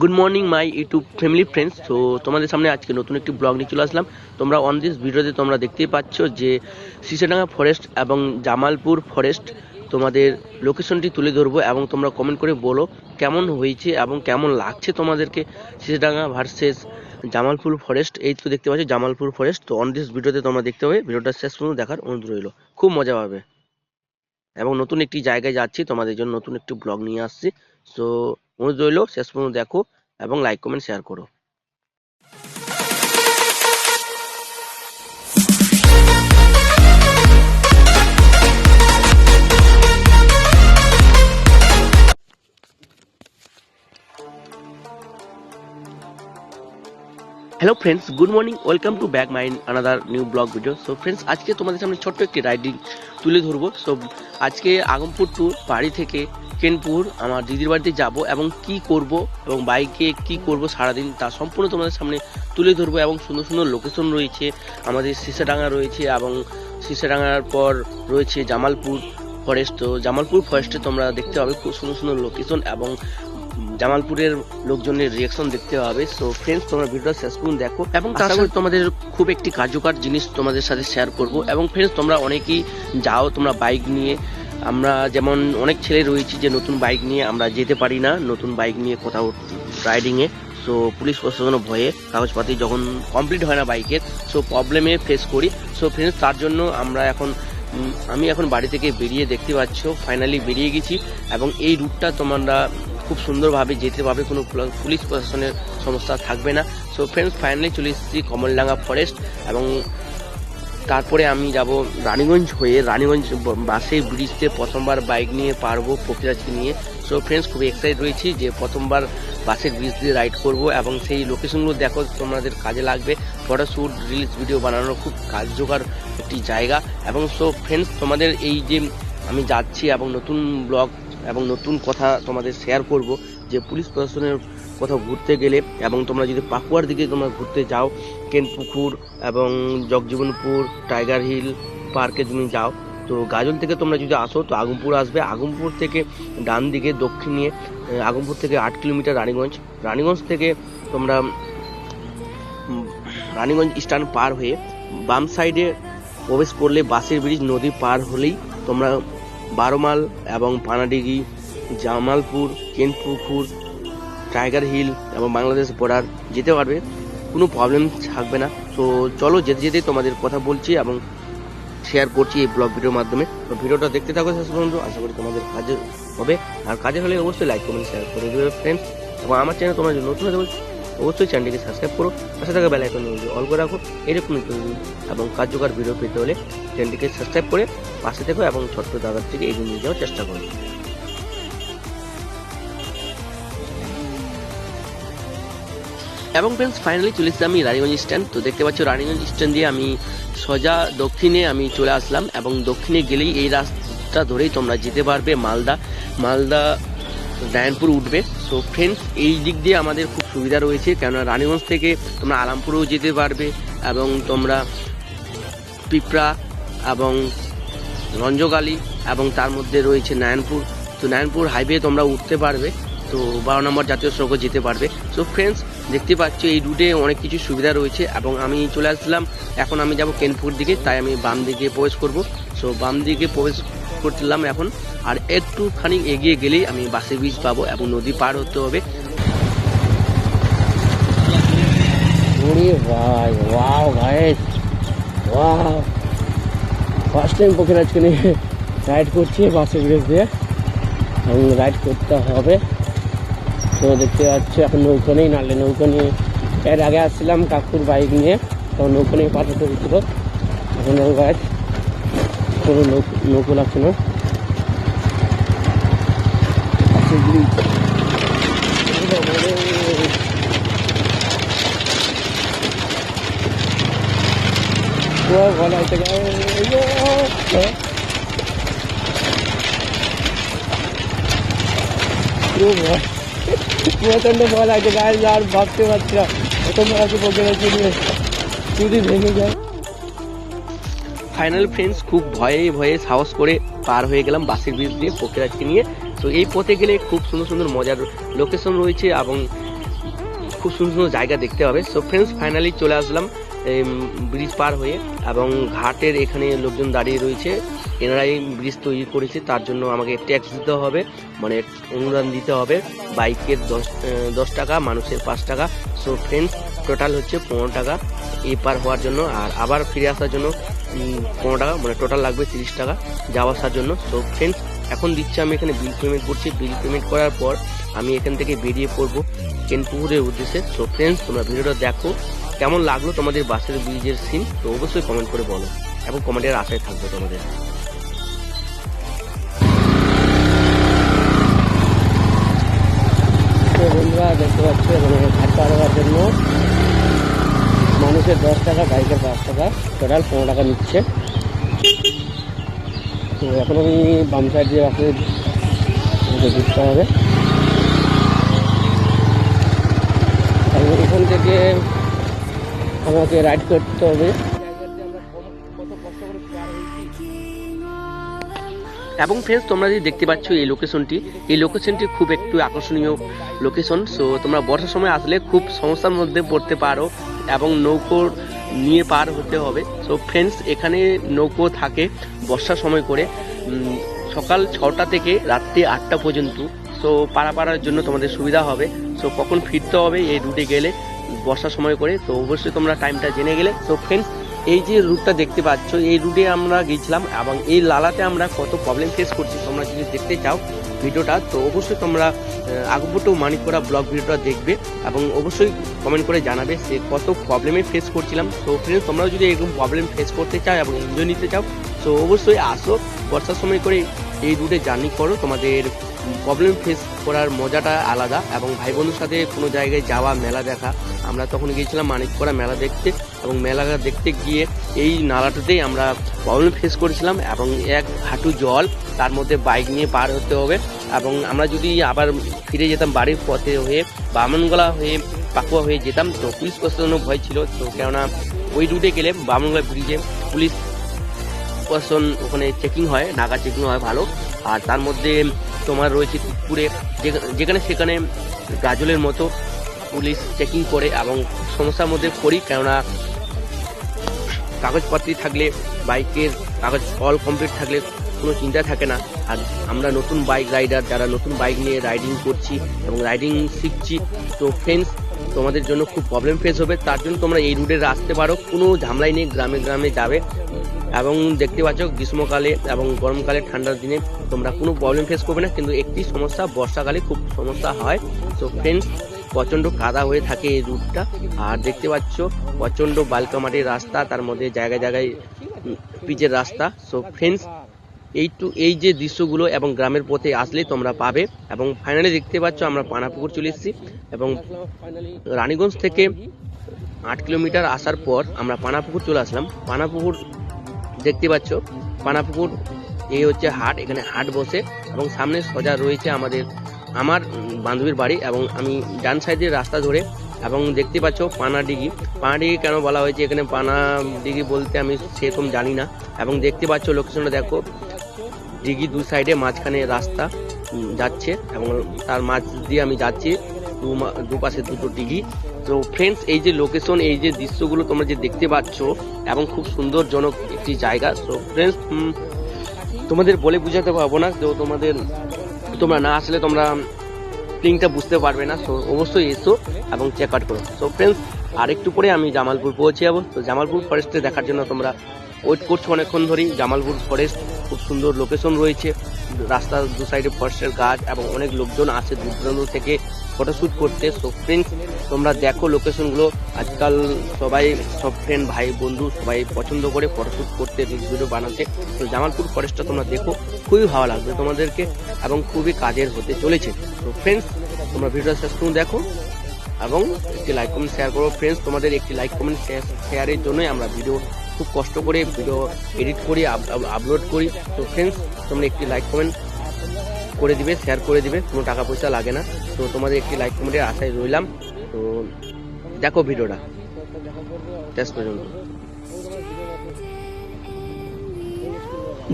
Good morning my YouTube family friends তো তোমাদের সামনে আজকে নতুন একটি ব্লগ নিয়ে চলে আসলাম। তোমরা অন দিস ভিডিওতে তোমরা দেখতেই পাচ্ছ যে সিসাডাঙ্গা ফরেস্ট এবং জামালপুর ফরেস্ট তোমাদের লোকেশনটি তুলে ধরবো এবং তোমরা কমেন্ট করে বলো কেমন হয়েছে এবং কেমন লাগছে তোমাদেরকে সিসাডাঙ্গা ভার্সেস জামালপুর ফরেস্ট এই তো দেখতে পাচ্ছ জামালপুর ফরেস্ট তো অন দিস ভিডিওতে তোমরা দেখতে হবে ভিডিওটা শেষ পর্যন্ত দেখার অনুরোধ রইল। খুব মজা পাবে। এবং নতুন একটি জায়গায় যাচ্ছি, তোমাদের জন্য নতুন একটি ব্লগ নিয়ে আসছি। সো অনুরোধ রইল, শেষ পর্যন্ত দেখো এবং লাইক কমেন্ট শেয়ার করো। Hello friends good morning welcome to back my another new blog video so friends আজকে তোমাদের সামনে ছোট্ট একটি রাইডিং তুলে ধরবো। সো আজকে আগমপুর টু বাড়ি থেকে কেনপুর, আমার দিদির বাড়িতে যাব এবং কি করব এবং বাইকে কি করব সারাদিন তা সম্পূর্ণ তোমাদের সামনে তুলে ধরবো এবং সুন্দর সুন্দর লোকেশন রয়েছে, আমাদের সিসাডাঙ্গা রয়েছে এবং সিসাডাঙ্গার পর রয়েছে জামালপুর ফরেস্ট তো জামালপুর ফরেস্টে তোমরা দেখতে পাবে খুব সুন্দর সুন্দর লোকেশন এবং জামালপুরের লোকজনের রিয়াকশন দেখতে হবে। সো ফ্রেন্ডস তোমরা ভিডিওটা শেষ পর্যন্ত দেখো। এবং তার সাথে তোমাদের খুব একটি কার্যকর জিনিস তোমাদের সাথে শেয়ার করব। এবং ফ্রেন্ডস তোমরা অনেকেই যাও তোমরা বাইক নিয়ে। আমরা যেমন অনেক ছেলে রয়েছি যে নতুন বাইক নিয়ে আমরা যেতে পারি না নতুন বাইক নিয়ে কোথাও রাইডিংয়ে সো পুলিশ প্রশাসনের ভয়ে কাগজপাতি যখন কমপ্লিট হয় না বাইকের সো প্রবলেমে ফেস করি। সো ফ্রেন্ডস তার জন্য আমরা এখন আমি এখন বাড়ি থেকে বেরিয়ে দেখতে পাচ্ছ ফাইনালি বেরিয়ে গেছি। এবং এই রুটটা তোমরা খুব সুন্দরভাবে যেতে পারবে, কোনো পুলিশ প্রশাসনের সমস্যা থাকবে না। সো ফ্রেন্ডস ফাইনালি চলে এসেছি কমলডাঙ্গা ফরেস্ট এবং তারপরে আমি যাব রানীগঞ্জ হয়ে রানীগঞ্জ বাসে ব্রিজতে প্রথমবার বাইক নিয়ে পারব পক্ষীরাজকে নিয়ে। সো ফ্রেন্ডস খুব এক্সাইটেড রয়েছি যে প্রথমবার বাসের ব্রিজ দিয়ে রাইড করব এবং সেই লোকেশনগুলো দেখো, তোমাদের কাজে লাগবে। ফটোশ্যুট রিলস ভিডিও বানানোর খুব কার্যকর একটি জায়গা। এবং সো ফ্রেন্ডস তোমাদের এই যে আমি যাচ্ছি এবং নতুন ব্লগ এবং নতুন কথা তোমাদের শেয়ার করব যে পুলিশ প্রশাসনের কোথাও ঘুরতে গেলে এবং তোমরা যদি পাকুয়ার দিকে তোমরা ঘুরতে যাও কেনপুকুর এবং জগজীবনপুর টাইগার হিল পার্কে তুমি যাও তো গাজল থেকে তোমরা যদি আসো তো আগমপুর আসবে। আগমপুর থেকে ডান দিকে দক্ষিণে আহ, আগমপুর থেকে আট কিলোমিটার রানীগঞ্জ। রানীগঞ্জ থেকে তোমরা রানীগঞ্জ স্ট্যান্ড পার হয়ে বাম সাইডে প্রবেশ করলে বাসের ব্রিজ নদী পার হলেই তোমরা বারোমাল এবং পানাডিগি, জামালপুর, কেনপুকুর, টাইগার হিল এবং বাংলাদেশ বর্ডার যেতে পারবে। কোনো প্রবলেম থাকবে না। তো চলো যেতে যেতে তোমাদের কথা বলছি এবং শেয়ার করছি এই ব্লগ ভিডিওর মাধ্যমে। তো ভিডিওটা দেখতে থাকো শেষ পর্যন্ত। আশা করি তোমাদের কাজে হবে। আর কাজে হলে অবশ্যই লাইক কমেন্ট শেয়ার করে দেবে ফ্রেন্ডস এবং আমার চ্যানেল তোমরা নতুন বলছো অবশ্যই চ্যানেলটিকে সাবস্ক্রাইব করো, পাশে থাকা বেল আইকন অল করে রাখো, এরকম এবং কার্যকর ভিডিও পেতে হলে চ্যানেলটিকে সাবস্ক্রাইব করে পাশে থেকো এবং ছোট্ট দাদার থেকে এগিয়ে নিয়ে যাওয়ার চেষ্টা করো। এবং ফ্রেন্ডস ফাইনালি চলে এসেছি আমি রানীগঞ্জ স্ট্যান্ড তো দেখতে পাচ্ছ রানীগঞ্জ স্ট্যান্ড দিয়ে আমি সোজা দক্ষিণে আমি চলে আসলাম এবং দক্ষিণে গেলেই এই রাস্তা ধরেই তোমরা যেতে পারবে মালদা। মালদা নারায়ণপুর উঠবে। সো ফ্রেন্ডস এই দিক দিয়ে আমাদের খুব সুবিধা রয়েছে। কেননা রানীগঞ্জ থেকে তোমরা আলামপুরেও যেতে পারবে এবং তোমরা পিঁপড়া এবং রঞ্জগালি এবং তার মধ্যে রয়েছে নারায়ণপুর। তো নারায়ণপুর হাইওয়ে তোমরা উঠতে পারবে। তো বারো নম্বর জাতীয় সড়কও যেতে পারবে। সো ফ্রেন্ডস দেখতে পাচ্ছ এই রুটে অনেক কিছু সুবিধা রয়েছে এবং আমি চলে আসলাম। এখন আমি যাব কেনপুর দিকে, তাই আমি বাম দিকে প্রবেশ করব। সো বাম দিকে প্রবেশ করলাম এখন। আর একটুখানি এগিয়ে গেলেই আমি বাসে ব্রিজ পাবো এবং নদী পার হতে হবে। ফার্স্ট টাইম পক্ষীরাজকে নিয়ে রাইড করছি বাসের ব্রিজ দিয়ে। এবং রাইড করতে হবে। তো দেখতে পাচ্ছ এখন নৌকো নেই, নাহলে নৌকো নিয়ে এর আগে আসছিলাম কাকুর বাইক নিয়ে তখন নৌকো নিয়ে পাঠাতে হয়েছিল। এখন ওর গাছ কোনো নৌকো- নৌকো লাগছে না। বাসের ব্রিজ ও ভালো হয়েছে প্রচণ্ড ভয় লাগছে গাড়ি আর ভাবতে পারছি না। এত মারাকে পকে রেখে নিয়ে যদি ভেঙে যায়। ফাইনাল ফ্রেন্ডস খুব ভয়ে ভয়ে সাহস করে পার হয়ে গেলাম বাসের ব্রিজ দিয়ে পকেরাজকে নিয়ে। তো এই পথে গেলে খুব সুন্দর সুন্দর মজার লোকেশন রয়েছে এবং খুব সুন্দর সুন্দর জায়গা দেখতে হবে। সো ফ্রেন্ডস ফাইনালি চলে আসলাম ব্রিজ পার হয়ে এবং ঘাটের এখানে লোকজন দাঁড়িয়ে রয়েছে। এনারাই ব্রিজ তৈরি করেছে, তার জন্য আমাকে ট্যাক্স দিতে হবে মানে অনুদান দিতে হবে। বাইকের দশ দশ টাকা, মানুষের পাঁচ টাকা। সো ফ্রেন্ডস টোটাল হচ্ছে পনেরো টাকা। এই পার হওয়ার জন্য আর আবার ফিরে আসার জন্য পনেরো টাকা মানে টোটাল লাগবে তিরিশ টাকা যাওয়া আসার জন্য। তো ফ্রেন্ডস এখন দিচ্ছি আমি এখানে বিল পেমেন্ট করছি। বিল পেমেন্ট করার পর আমি এখান থেকে বেরিয়ে পড়ব কেনপুকুরের উদ্দেশ্যে। তো ফ্রেন্ডস তোমরা ভিডিওটা দেখো। কেমন লাগল তোমাদের বাসের ব্রিজের সিন তো অবশ্যই কমেন্ট করে বলো। এবং কমেন্টের আশায় থাকবে তোমাদের। দেখতে পাচ্ছি, এখানে ঘাট পার হওয়ার জন্য মানুষের দশ টাকা, বাইকের পাঁচ টাকা টোটাল পনেরো টাকা নিচ্ছে। তো এখন আমি বাম সাইড দিয়ে আমাকে ঘুরতে হবে। এখান থেকে আমাকে রাইড করতে হবে। এবং ফ্রেন্ডস তোমরা যদি দেখতে পাচ্ছ এই লোকেশনটি এই লোকেশনটি খুব একটু আকর্ষণীয় লোকেশন সো তোমরা বর্ষার সময় আসলে খুব সমস্যার মধ্যে পড়তে পারো। এবং নৌকো নিয়ে পার হতে হবে। সো ফ্রেন্ডস এখানে নৌকো থাকে বর্ষার সময় করে। সকাল ছটা থেকে রাত্রি আটটা পর্যন্ত। সো পারাপাড়ার জন্য তোমাদের সুবিধা হবে। সো কখন ফিরতে হবে এই রুটে গেলে বর্ষার সময় করে। তো, অবশ্যই তোমরা টাইমটা জেনে গেলে। তো ফ্রেন্ডস এই যে রুটটা দেখতে পাচ্ছ, এই রুটে আমরা গেছিলাম এবং এই লালাতে আমরা কত প্রবলেম ফেস করছি, তোমরা যদি দেখতে চাও। ভিডিওটা, তো অবশ্যই তোমরা আগপুটো মানিকপুরা ব্লগ ভিডিওটা দেখবে এবং অবশ্যই কমেন্ট করে জানাবে সে কত প্রবলেমে ফেস করছিলাম। তো ফ্রেন্ডস তোমরাও যদি এরকম প্রবলেম ফেস করতে চাও এবং এনজয় নিতে চাও তো অবশ্যই আসো। বর্ষার সময় করে এই রুটে জার্নি করো। তোমাদের প্রবলেম ফেস করার মজাটা আলাদা এবং ভাই বন্ধুর সাথে কোনো জায়গায় যাওয়া, মেলা দেখা, আমরা তখন গিয়েছিলাম মানিকপাড়া মেলা দেখতে এবং মেলা দেখতে গিয়ে এই নালাটাতেই আমরা প্রবলেম ফেস করেছিলাম এবং এক হাঁটু জল, তার মধ্যে বাইক নিয়ে পার হতে হবে এবং আমরা যদি আবার ফিরে যেতাম বাড়ির পথে হয়ে, বামনগোলা হয়ে, পাকুয়া হয়ে যেতাম, তো পুলিশ প্রশাসনের ভয় ছিল। তো কেননা ওই রুটে গেলে বামনগোলা ব্রিজে পুলিশ প্রশাসন ওখানে চেকিং হয়, নাগা চেকিং হয় ভালো। আর তার মধ্যে তোমার রয়েছে পুকুরে যেখানে সেখানে গাজলের মতো পুলিশ চেকিং করে এবং সমস্যার মধ্যে পড়ি, কেননা কাগজপত্র থাকলে, বাইকের কাগজ অল কমপ্লিট থাকলে কোনো চিন্তা থাকে না। আর আমরা নতুন বাইক রাইডার যারা নতুন বাইক নিয়ে রাইডিং করছি এবং রাইডিং শিখছি, তো ফ্রেন্ডস তোমাদের জন্য খুব প্রবলেম ফেস হবে। তার জন্য তোমরা এই রুটে আসতে পারো। কোনো ঝামেলাই নেই, গ্রামে গ্রামে যাবে। এবং দেখতে পাচ্ছ গ্রীষ্মকালে এবং গরমকালে ঠান্ডার দিনে তোমরা কোনো প্রবলেম ফেস করবে না, কিন্তু একটি সমস্যা, বর্ষাকালে খুব সমস্যা হয়। তো ফ্রেন্ডস প্রচণ্ড কাদা হয়ে থাকে এই রুটটা। আর দেখতে পাচ্ছ প্রচণ্ড বালকা মাটির রাস্তা, তার মধ্যে জায়গায় জায়গায় পিচের রাস্তা। সো ফ্রেন্ডস এই টু, এই যে দৃশ্যগুলো এবং গ্রামের পথে আসলে তোমরা পাবে। এবং ফাইনালি দেখতে পাচ্ছ আমরা পানাপুকুর চলে এসেছি। এবং রানীগঞ্জ থেকে আট কিলোমিটার আসার পর আমরা পানাপুকুর চলে আসলাম। পানাপুকুর দেখতে পাচ্ছ, পানাপুকুর, এই হচ্ছে হাট, এখানে হাট বসে, এবং সামনে সোজা রয়েছে আমাদের, আমার বান্ধবীর বাড়ি, এবং আমি ডান সাইডের রাস্তা ধরে, এবং দেখতে পাচ্ছ পানা ডিগি। পানা ডিগি কেন বলা হয়েছে? এখানে পানা ডিগি বলতে আমি সেরকম জানি না, এবং দেখতে পাচ্ছ লোকেশনটা দেখো, ডিগি দু সাইডে মাঝখানে রাস্তা যাচ্ছে, এবং তার মাঝ দিয়ে আমি যাচ্ছি, দু দুপাশে দুটো ডিগি তো ফ্রেন্ডস এই যে লোকেশন এই যে দৃশ্যগুলো তোমরা যে দেখতে পাচ্ছ, এবং খুব সুন্দরজনক একটি জায়গা তো ফ্রেন্ডস তোমাদের বলে বোঝাতে পারব না, তো তোমাদের, তোমরা না আসলে তোমরা ফিলিংটা বুঝতে পারবে না সো অবশ্যই এসো এবং চেক আউট করো। সো ফ্রেন্ডস আর একটু পরে আমি জামালপুর পৌঁছে যাব। তো জামালপুর ফরেস্টে দেখার জন্য তোমরা ওয়েট করছ অনেকক্ষণ ধরেই। জামালপুর ফরেস্ট খুব সুন্দর লোকেশন রয়েছে। রাস্তার দু সাইডে ফরেস্টের গাছ এবং অনেক লোকজন আসে দূর দূরান্ত থেকে ফটোশ্যুট করতে। সো ফ্রেন্ডস তোমরা দেখো লোকেশনগুলো আজকাল সবাই, সব ফ্রেন্ড ভাই, বন্ধু সবাই পছন্দ করে ফটোশ্যুট করতে ভিডিও বানাতে। তো জামালপুর ফরেস্টটা তোমরা দেখো, খুবই ভালো লাগবে তোমাদেরকে এবং খুবই কাজের হতে চলেছে। তো ফ্রেন্ডস তোমরা ভিডিওটা শেষ করুন, দেখো। এবং একটি লাইক কমেন্ট শেয়ার করো। ফ্রেন্ডস তোমাদের একটি লাইক কমেন্ট শেয়ারের জন্যই আমরা ভিডিও খুব কষ্ট করে ভিডিও এডিট করি আপলোড করি। তো ফ্রেন্ডস তোমরা একটি লাইক কমেন্ট করে দিবে শেয়ার করে দিবে। কোনো টাকা পয়সা লাগে না। তো তোমাদের একটি লাইক কমেন্টের আশায় রইলাম। তো দেখো ভিডিওটা। শেষ পর্যন্ত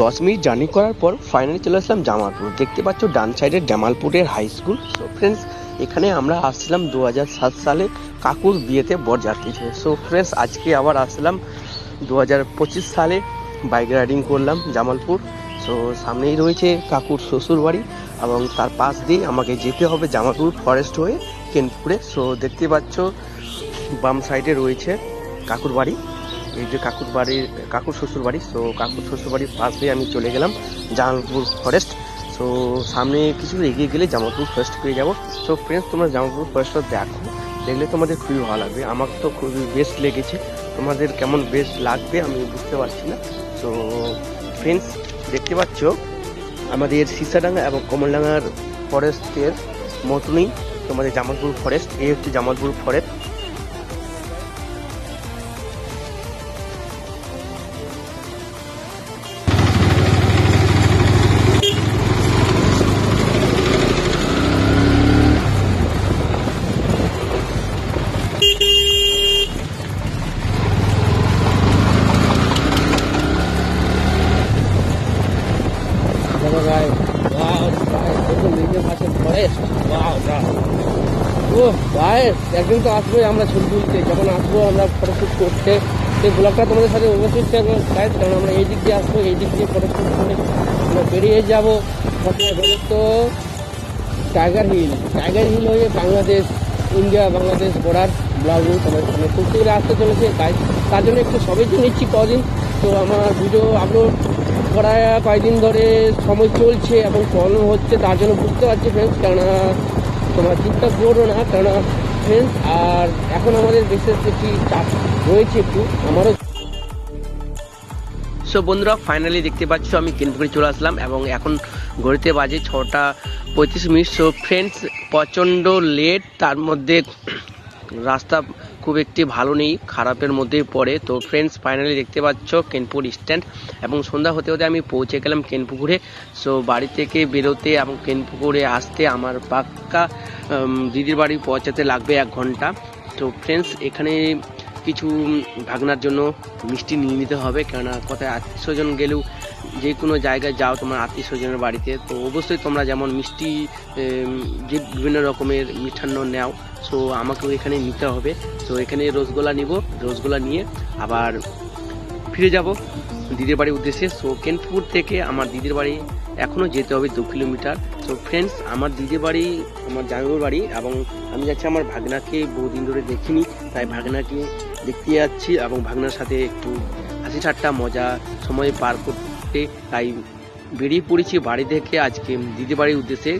দশ মিনিট জার্নি করার পর ফাইনালি চলে আসলাম জামালপুর। দেখতে পাচ্ছ ডান সাইডের জামালপুরের হাই স্কুল সো ফ্রেন্ডস এখানে আমরা আসছিলাম দু সাত সালে কাকুর বিয়েতে বরযাত্রী ছিল সো ফ্রেন্ডস আজকে আবার আসলাম দু পঁচিশ সালে বাইক রাইডিং করলাম জামালপুর। সো সামনেই রয়েছে কাকুর শ্বশুর বাড়ি এবং তার পাশ দিয়ে আমাকে যেতে হবে জামালপুর ফরেস্ট হয়ে। কেনপুরে। সো দেখতে পাচ্ছ, বাম সাইডে রয়েছে কাকুর বাড়ি। এই যে কাকুর বাড়ির, কাকুর শ্বশুর বাড়ি। সো কাকুর শ্বশুর বাড়ির পাশ দিয়ে আমি চলে গেলাম, জামালপুর ফরেস্ট সো সামনে কিছু এগিয়ে গেলে জামালপুর ফরেস্ট পেয়ে যাব। সো ফ্রেন্ডস তোমরা জামালপুর ফরেস্টটা দেখো। দেখলে তোমাদের খুবই ভালো লাগবে। আমার তো খুবই বেস্ট লেগেছে। তোমাদের কেমন বেস্ট লাগবে আমি বুঝতে পারছি না। সো ফ্রেন্ডস দেখতে পাচ্ছ, আমাদের সিসাডাঙ্গা এবং কমলডাঙ্গার ফরেস্টের মতনই তোমাদের জামালপুর ফরেস্ট এই হচ্ছে জামালপুর ফরেস্ট ও একদিন তো আসবোই আমরা ছবি তুলতে। যখন আসব আমরা ফটোশ্যুট করতে। সেই ব্লগটা তোমাদের সাথে অবশ্যই শেয়ার করব কারণ আমরা এই দিক দিয়ে আসব এই দিক দিয়ে ফটোশ্যুট করে আমরা বেরিয়ে যাব। প্রথমে তো টাইগার হিল টাইগার হিল হয়ে Bangladesh India Bangladesh border blog তোমাদের সামনে করতে গেলে আসতে চলেছে তার জন্য একটু সবাই তো নিচ্ছি কদিন। তো আমার ভিডিও আপলোড করা কয়েকদিন ধরে সময় চলছে এবং প্রবলেম হচ্ছে, তার জন্য বুঝতে পারছি ফ্রেন্ডস কেননা তোমরা চিন্তা করো না, কেননা ফ্রেন্ডস আর এখন আমাদের বিশেষ একটি চাপ রয়েছে একটু, আমারও সো বন্ধুরা ফাইনালি দেখতে পাচ্ছ, আমি কেনপুকুরে চলে আসলাম এবং এখন ঘড়িতে বাজে ছটা পঁয়ত্রিশ মিনিট। সো ফ্রেন্ডস প্রচণ্ড লেট তার মধ্যে রাস্তা খুব একটি ভালো নেই, খারাপের মধ্যেই পড়ে। তো ফ্রেন্ডস ফাইনালি দেখতে পাচ্ছ কেনপুর স্ট্যান্ড এবং সন্ধ্যা হতে হতে আমি পৌঁছে গেলাম কেনপুকুরে। সো বাড়ি থেকে বেরোতে এবং কেনপুকুরে আসতে আমার পাক্কা দিদির বাড়ি পৌঁছাতে লাগবে এক ঘণ্টা। তো ফ্রেন্ডস এখানে কিছু ভাগনার জন্য মিষ্টি নিয়ে নিতে হবে। কেননা কোথায় আত্মীয় স্বজন গেলেও যে কোনো জায়গায় যাও তোমার আত্মীয় স্বজনের বাড়িতে। তো অবশ্যই তোমরা যেমন মিষ্টি যে বিভিন্ন রকমের মিষ্টান্ন নেও। সো আমাকেও এখানে নিতে হবে। তো এখানে রসগোল্লা নিব। রসগোল্লা নিয়ে আবার ফিরে যাব দিদির বাড়ির উদ্দেশ্যে। সো কেনপুর থেকে আমার দিদির বাড়ি এখনও যেতে হবে দু কিলোমিটার। তো ফ্রেন্ডস আমার দিদির বাড়ি, আমার জামাইবাবুর বাড়ি এবং আমি যাচ্ছি আমার ভাগনাকে বহুদিন ধরে দেখিনি। তাই ভাগনাকে দেখতে যাচ্ছি এবং ভাগনার সাথে একটু হাসি ঠাট্টা, মজা, সময় পার করতে। তাই বেরিয়ে পড়েছি বাড়ি থেকে আজকে দিদি বাড়ির উদ্দেশ্যে।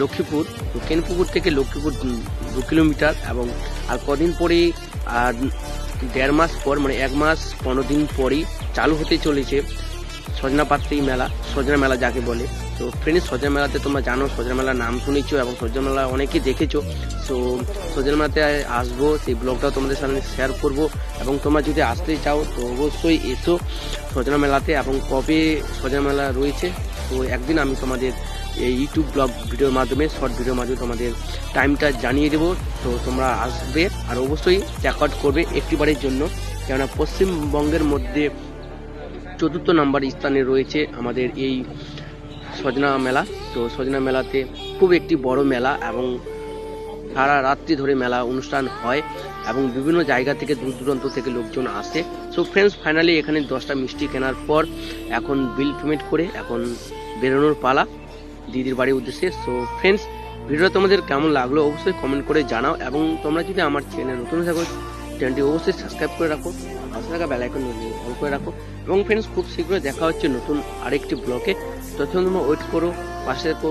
লক্ষ্মীপুর তো কেনপুকুর থেকে লক্ষ্মীপুর দু কিলোমিটার এবং আর কদিন পরেই, আর দেড় মাস পর মানে এক মাস পনেরো দিন পরেই চালু হতে চলেছে সজনা পাত্রী মেলা, সজনা মেলা যাকে বলে। তো ফ্রেন্ডস সজনা মেলাতে তোমরা জানো, সজনা মেলার নাম শুনেছো এবং সজনা মেলা অনেকেই দেখেছ। তো সজনা মেলাতে আসব, সেই ব্লগটাও তোমাদের সামনে শেয়ার করব এবং তোমরা যদি আসতে চাও, তো অবশ্যই এসো সজনা মেলাতে এবং কবে সজনা মেলা রয়েছে, তো একদিন আমি তোমাদের এই ইউটিউব ব্লগ ভিডিওর মাধ্যমে শর্ট ভিডিওর মাধ্যমে তোমাদের টাইমটা জানিয়ে দেবো। তো তোমরা আসবে আর অবশ্যই চেকআউট করবে একটিবারের জন্য। কেননা পশ্চিমবঙ্গের মধ্যে চতুর্থ নাম্বার স্থানে রয়েছে আমাদের এই সজনা মেলা। তো সজনা মেলাতে খুব একটি বড় মেলা এবং সারা রাত্রি ধরে মেলা অনুষ্ঠান হয় এবং বিভিন্ন জায়গা থেকে দূর দূরান্ত থেকে লোকজন আসে। সো ফ্রেন্ডস ফাইনালি এখানে দশটা মিষ্টি কেনার পর এখন বিল পেমেন্ট করে এখন বেরোনোর পালা। দিদির বাড়ির উদ্দেশ্যে। সো ফ্রেন্ডস ভিডিওটা তোমাদের কেমন লাগল অবশ্যই কমেন্ট করে জানাও এবং তোমরা যদি আমার চ্যানেল নতুন থাকো চ্যানেলটি অবশ্যই সাবস্ক্রাইব করে রাখো, পাশে থাকা বেলাইকন অন করে রাখো এবং ফ্রেন্ডস খুব শীঘ্রই দেখা হচ্ছে নতুন আরেকটি ব্লকে ততক্ষণ তোমরা ওয়েট করো, পাশে থাকো।